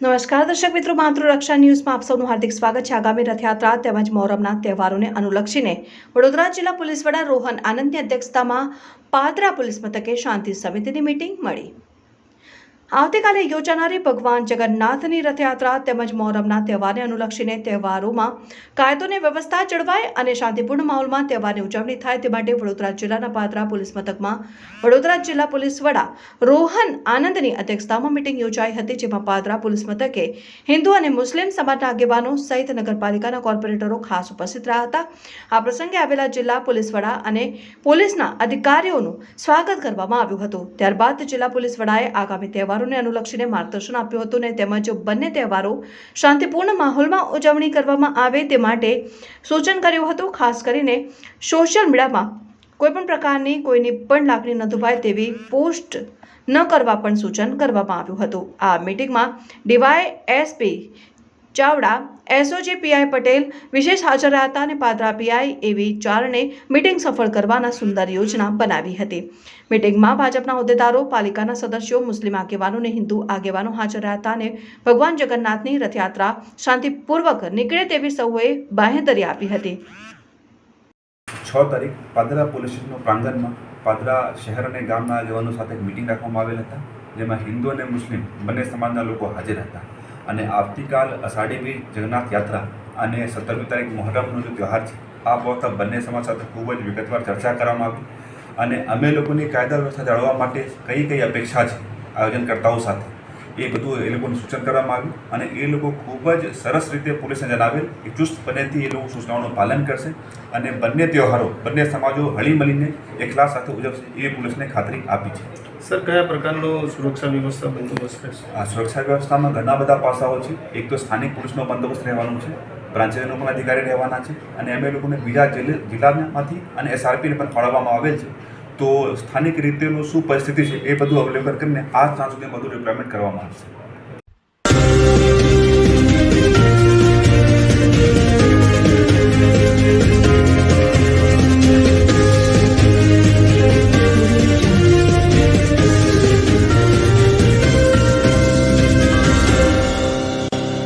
નમસ્કાર, દર્શક મિત્રો, માતૃરક્ષા ન્યૂઝમાં આપ સૌનું હાર્દિક સ્વાગત છે. આગામી રથયાત્રા તેમજ મોહરમના તહેવારોને અનુલક્ષીને વડોદરા જિલ્લા પોલીસ વડા રોહન આનંદની અધ્યક્ષતામાં પાદરા પોલીસ મથકે શાંતિ સમિતિની મીટિંગ મળી. આવતીકાલે યોજાનારી ભગવાન જગન્નાથની રથયાત્રા તેમજ મોહરમના તહેવારને અનુલક્ષીને તહેવારોમાં કાયદોની વ્યવસ્થા જળવાય અને શાંતિપૂર્ણ માહોલમાં તહેવારની ઉજવણી થાય તે માટે વડોદરા જિલ્લાના પાદરા પોલીસ મથકમાં વડોદરા જિલ્લા પોલીસ વડા રોહન આનંદની અધ્યક્ષતામાં મિટિંગ યોજાઈ હતી, જેમાં પાદરા પોલીસ મથકે હિન્દુ અને મુસ્લિમ સમાજના આગેવાનો સહિત નગરપાલિકાના કોર્પોરેટરો ખાસ ઉપસ્થિત રહ્યા હતા. આ પ્રસંગે આવેલા જિલ્લા પોલીસ વડા અને પોલીસના અધિકારીઓનું સ્વાગત કરવામાં આવ્યું હતું. ત્યારબાદ જિલ્લા પોલીસ વડાએ આગામી તહેવારોને અનુલક્ષીને માર્ગદર્શન આપ્યું હતું ને તેમજ બંને તહેવારો શાંતિપૂર્ણ માહોલમાં ઉજવણી કરવામાં આવે તે માટે સૂચન કર્યું હતું. ખાસ કરીને સોશિયલ મીડિયામાં કોઈપણ પ્રકારની કોઈની પણ લાગણી ન દુભાય તેવી પોસ્ટ ન કરવા પણ સૂચન કરવામાં આવ્યું હતું. આ મિટિંગમાં DY SP Chavda SOG PI Patel, વિશેષ હાજર હતા અને પાદરા પીઆઈ એવી ચારણે મિટિંગ સફળ કરવાના સુંદર યોજના બનાવી હતી. મીટિંગમાં ભાજપના હોદ્દેદારો, પાલિકાના સદસ્યો, મુસ્લિમ આગેવાનો અને હિન્દુ આગેવાનો હાજર રહ્યા હતા અને ભગવાન જગન્નાથની રથયાત્રા શાંતિપૂર્વક નીકળે તેવી સૌએ બાહેંધરી આપી હતી. છ તારીખ પાદરા પોલીસ સ્ટેશનના પ્રાંગણમાં પાદરા શહેર અને ગામના આગેવાનો સાથે એક મિટિંગ રાખવામાં આવેલ હતા, જેમાં હિન્દુ અને મુસ્લિમ બંને સમાજના લોકો હાજર હતા. અને આવતીકાલ અષાઢી બીજ જગન્નાથ યાત્રા અને સત્તરમી તારીખ મહોરમનો જે તહેવાર છે, આ બાબતે બંને સમાજ સાથે ખૂબ જ વિગતવાર ચર્ચા કરવામાં આવી. અને અમે લોકોની કાયદા વ્યવસ્થા જાળવવા માટે કઈ કઈ અપેક્ષા છે આયોજનકર્તાઓ સાથે? એ બધું એ લોકોને સૂચન કરવામાં આવ્યું અને એ લોકો ખૂબ જ સરસ રીતે પોલીસને જણાવેલ કે ચુસ્તપણેથી એ લોકો સૂચનાઓનું પાલન કરશે અને બંને તહેવારો બંને સમાજો હળીમળીને એકલા સાથે ઉજવશે એ પોલીસને ખાતરી આપી છે. સર કયા પ્રકારનો સુરક્ષા વ્યવસ્થા બંદોબસ્ત રહેશે આ સુરક્ષા વ્યવસ્થામાં ઘણા બધા પાસાઓ છે. એક તો સ્થાનિક પોલીસનો બંદોબસ્ત રહેવાનું છે બ્રાન્ચનો પણ અધિકારી રહેવાના છે અને અમે લોકોને બીજા જિલ્લે- જિલ્લામાંથી અને એસઆરપીને પણ ફાળવવામાં આવેલ છે. તો સ્થાનિક રીતેનું શું પરિસ્થિતિ છે એ બધું અવલેબલ કરીને આ સાંજ સુધી બધું રિક્વાયરમેન્ટ કરવામાં આવશે.